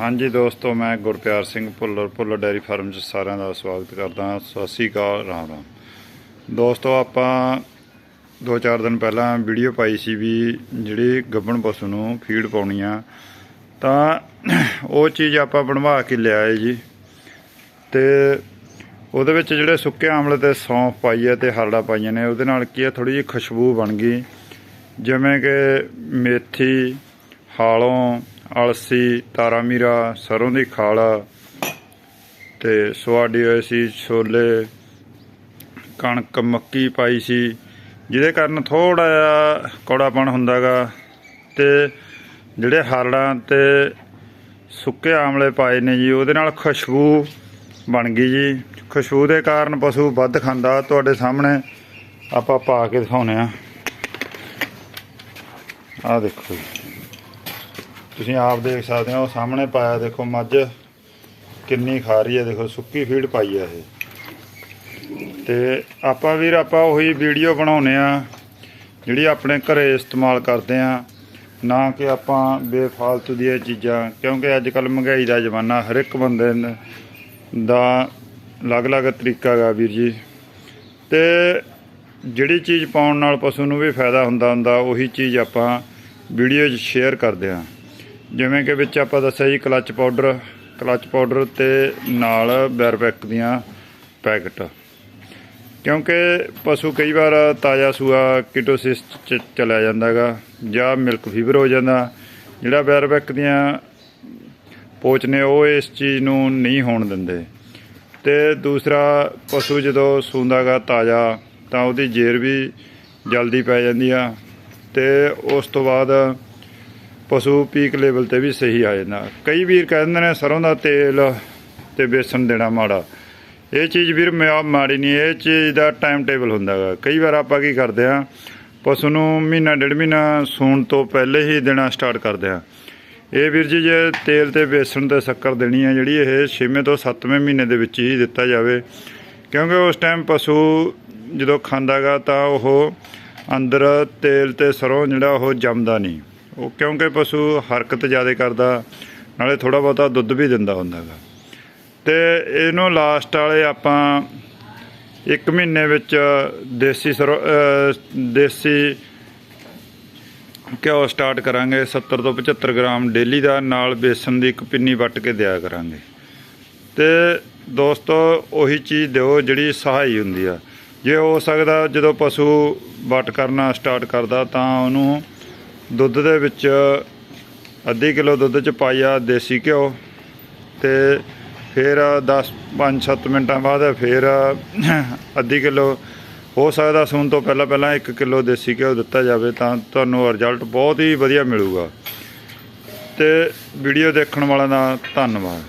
ਹਾਂਜੀ ਦੋਸਤੋ, ਮੈਂ ਗੁਰਪਿਆਰ ਸਿੰਘ ਭੁੱਲਰ ਭੁੱਲਰ ਡੈਰੀ ਫਾਰਮ 'ਚ ਸਾਰਿਆਂ ਦਾ ਸਵਾਗਤ ਕਰਦਾ ਸਤਿ ਸ੍ਰੀ ਅਕਾਲ, ਰਾਮ ਰਾਮ। ਦੋਸਤੋ, ਆਪਾਂ 2-4 ਦਿਨ ਪਹਿਲਾਂ ਵੀਡੀਓ ਪਾਈ ਸੀ ਵੀ ਜਿਹੜੀ ਗੱਬਣ ਪਸ਼ੂ ਨੂੰ ਫੀਡ ਪਾਉਣੀ ਆ, ਤਾਂ ਉਹ ਚੀਜ਼ ਆਪਾਂ ਬਣਵਾ ਕੇ ਲਿਆਏ ਜੀ। ਤੇ ਉਹਦੇ ਵਿੱਚ ਜਿਹੜੇ ਸੁੱਕੇ ਆਮਲੇ ਤੇ ਸੌਂਫ ਪਾਈ ਹੈ ਤੇ ਹਰੜਾ ਪਾਈਆਂ ਨੇ, ਉਹਦੇ ਨਾਲ ਕੀ ਹੈ ਥੋੜੀ ਜਿਹੀ ਖੁਸ਼ਬੂ ਬਣ ਗਈ। ਜਿਵੇਂ ਕਿ ਮੇਥੀ, ਹਾਲੋਂ ਅਲਸੀ ਤਾਰਾ ਮੀਰਾ ਸਰੋਂ ਦੀ ਖਾਲ ਤੇ ਸੁਆਡੀ ਹੋਏ ਸੀ ਛੋਲੇ, ਕਣਕ ਮੱਕੀ ਪਾਈ ਸੀ, ਜਿਹਦੇ ਕਾਰਨ ਥੋੜਾ ਜਿਹਾ ਕੌੜਾਪਣ ਹੁੰਦਾਗਾ ਤੇ ਜਿਹੜੇ ਹਰੜਾਂ ਤੇ ਸੁੱਕੇ ਆਮਲੇ ਪਾਏ ਨੇ ਜੀ, ਉਹਦੇ ਨਾਲ ਖੁਸ਼ਬੂ ਬਣ ਗਈ ਜੀ। ਖੁਸ਼ਬੂ ਦੇ ਕਾਰਨ ਪਸ਼ੂ ਵੱਧ ਖਾਂਦਾ, ਤੁਹਾਡੇ ਸਾਹਮਣੇ ਆਪਾਂ ਪਾ ਕੇ ਦਿਖਾਉਨੇ ਆ ਆਹ ਦੇਖੋ ਜੀ। ਤੁਸੀਂ ਆਪ ਦੇਖ ਸਕਦੇ ਹੋ, ਸਾਹਮਣੇ ਪਾਇਆ ਦੇਖੋ ਮੱਝ, ਕਿੰਨੀ ਖਾ ਰਹੀ ਹੈ, ਦੇਖੋ ਸੁੱਕੀ ਫੀਡ ਪਾਈ ਹੈ ਇਹ। ਤੇ ਆਪਾਂ ਵੀਰ, ਆਪਾਂ ਉਹੀ ਵੀਡੀਓ ਬਣਾਉਨੇ ਆ ਜਿਹੜੀ ਆਪਣੇ ਘਰੇ ਇਸਤੇਮਾਲ ਕਰਦੇ ਆ ਨਾ ਕਿ ਆਪਾਂ ਬੇਫਾਲਤੂ ਦੀਆਂ ਚੀਜ਼ਾਂ, ਕਿਉਂਕਿ ਅੱਜ ਕੱਲ ਮਹਿੰਗਾਈ ਦਾ ਜ਼ਮਾਨਾ, ਹਰ ਇੱਕ ਬੰਦੇ ਦਾ ਅਲੱਗ-ਅਲੱਗ ਤਰੀਕਾ ਗਾ ਵੀਰ ਜੀ। ਤੇ ਜਿਹੜੀ ਚੀਜ਼ ਪਾਉਣ ਨਾਲ ਪਸ਼ੂ ਨੂੰ ਵੀ ਫਾਇਦਾ ਹੁੰਦਾ ਹੁੰਦਾ ਉਹੀ ਚੀਜ਼ ਆਪਾਂ ਵੀਡੀਓ 'ਚ ਸ਼ੇਅਰ ਕਰਦੇ ਹਾਂ। ਜਿਵੇਂ ਕਿ ਵਿੱਚ ਆਪਾਂ ਦੱਸਿਆ ਜੀ ਕਲੱਚ ਪਾਊਡਰ ਕਲੱਚ ਪਾਊਡਰ ਤੇ ਨਾਲ ਬੈਰਪੈਕ ਦੀਆਂ ਪੈਕਟ। ਕਿਉਂਕਿ ਪਸ਼ੂ ਕਈ ਵਾਰ ਤਾਜ਼ਾ ਸੂਆ ਕਿਟੋਸਿਸ ਚ ਚਲਾ ਜਾਂਦਾਗਾ, ਜਾਂ ਮਿਲਕ ਫੀਵਰ ਹੋ ਜਾਂਦਾ। ਜਿਹੜਾ ਬੈਰਪੈਕ ਦੀਆਂ ਪੋਚ ਨੇ, ਉਹ ਇਸ ਚੀਜ਼ ਨੂੰ ਨਹੀਂ ਹੋਣ ਦਿੰਦੇ। ਤੇ ਦੂਸਰਾ, ਪਸ਼ੂ ਜਦੋਂ ਸੂੰਦਾਗਾ ਤਾਜ਼ਾ, ਤਾਂ ਉਹਦੀ ਜੇਰ ਵੀ ਜਲਦੀ ਪੈ ਜਾਂਦੀ ਆ। ਤੇ ਉਸ ਤੋਂ ਬਾਅਦ ਪਸ਼ੂ ਪੀਕ ਲੈਵਲ ਤੇ ਵੀ ਸਹੀ ਆ ਜਾਂਦਾ ਕਈ ਵੀਰ ਕਹਿੰਦੇ ਨੇ ਸਰੋਂ ਦਾ ਤੇਲ ਤੇ ਬੇਸਣ ਦੇਣਾ ਮਾੜਾ। ਇਹ ਚੀਜ਼ ਵੀਰ ਮਾ- ਮਾੜੀ ਨਹੀਂ, ਇਹ ਚੀਜ਼ ਦਾ ਟਾਈਮ ਟੇਬਲ ਹੁੰਦਾਗਾ ਕਈ ਵਾਰ ਆਪਾਂ ਕੀ ਕਰਦੇ ਆ ਪਸ਼ੂ ਨੂੰ ਮਹੀਨਾ, ਡੇਢ ਮਹੀਨਾ ਸੂਣ ਤੋਂ ਪਹਿਲੇ ਹੀ ਦੇਣਾ ਸਟਾਰਟ ਕਰਦੇ ਆ ਇਹ ਵੀਰ ਜੀ ਜੇ ਤੇਲ ਤੇ ਬੇਸਣ ਤੇ ਸ਼ੱਕਰ ਦੇਣੀ ਹੈ ਜਿਹੜੀ ਇਹ 6ਵੇਂ ਤੋਂ 7ਵੇਂ ਮਹੀਨੇ ਦੇ ਵਿੱਚ ਹੀ ਦਿੱਤਾ ਜਾਵੇ, ਕਿਉਂਕਿ ਉਸ ਟਾਈਮ ਪਸ਼ੂ ਜਦੋਂ ਖਾਂਦਾਗਾ ਤਾਂ ਉਹ ਅੰਦਰ ਤੇਲ ਤੇ ਸਰੋਂ ਜਿਹੜਾ ਉਹ ਜੰਮਦਾ ਨਹੀਂ। ਉਹ ਕਿਉਂਕਿ ਪਸ਼ੂ ਹਰਕਤ ਜ਼ਿਆਦਾ ਕਰਦਾ, ਨਾਲੇ ਥੋੜਾ ਬਹੁਤਾ ਦੁੱਧ ਵੀ ਦਿੰਦਾ ਹੁੰਦਾ ਹੁੰਦਾਗਾ ਤੇ ਇਹਨੂੰ ਲਾਸਟ ਵਾਲੇ ਆਪਾਂ ਇੱਕ ਮਹੀਨੇ ਵਿੱਚ ਦੇਸੀ ਸਰੋਂ ਦੇਸੀ ਘਿਓ ਸਟਾਰਟ ਕਰਾਂਗੇ 70 ਤੋਂ 75 ਗ੍ਰਾਮ ਡੇਲੀ ਦਾ, ਨਾਲ ਬੇਸਨ ਦੀ ਇੱਕ ਪਿੰਨੀ ਵੱਟ ਕੇ ਦਿਆ ਕਰਾਂਗੇ। ਤੇ ਦੋਸਤੋ, ਉਹੀ ਚੀਜ਼ ਦਿਓ ਜਿਹੜੀ ਸਹਾਈ ਹੁੰਦੀ ਆ। ਜੇ ਹੋ ਸਕਦਾ ਜਦੋਂ ਪਸ਼ੂ ਵੱਟ ਕਰਨਾ ਸਟਾਰਟ ਕਰਦਾ, ਤਾਂ ਉਹਨੂੰ ਦੁੱਧ ਦੇ ਵਿੱਚ ਅੱਧੀ ਕਿਲੋ ਦੁੱਧ ਚ ਪਾਇਆ ਦੇਸੀ ਘਿਓ ਤੇ ਫਿਰ 10 5-7 ਮਿੰਟਾਂ ਬਾਅਦ ਫਿਰ ਅੱਧੀ ਕਿਲੋ, ਹੋ ਸਕਦਾ ਸੂਣ ਤੋਂ ਪਹਿਲਾਂ ਪਹਿਲਾਂ 1 ਕਿਲੋ ਦੇਸੀ ਘਿਓ ਦਿੱਤਾ ਜਾਵੇ ਤਾਂ ਤੁਹਾਨੂੰ ਰਿਜ਼ਲਟ ਬਹੁਤ ਹੀ ਵਧੀਆ ਮਿਲੂਗਾ। ਤੇ ਵੀਡੀਓ ਦੇਖਣ ਵਾਲਿਆਂ ਦਾ ਧੰਨਵਾਦ।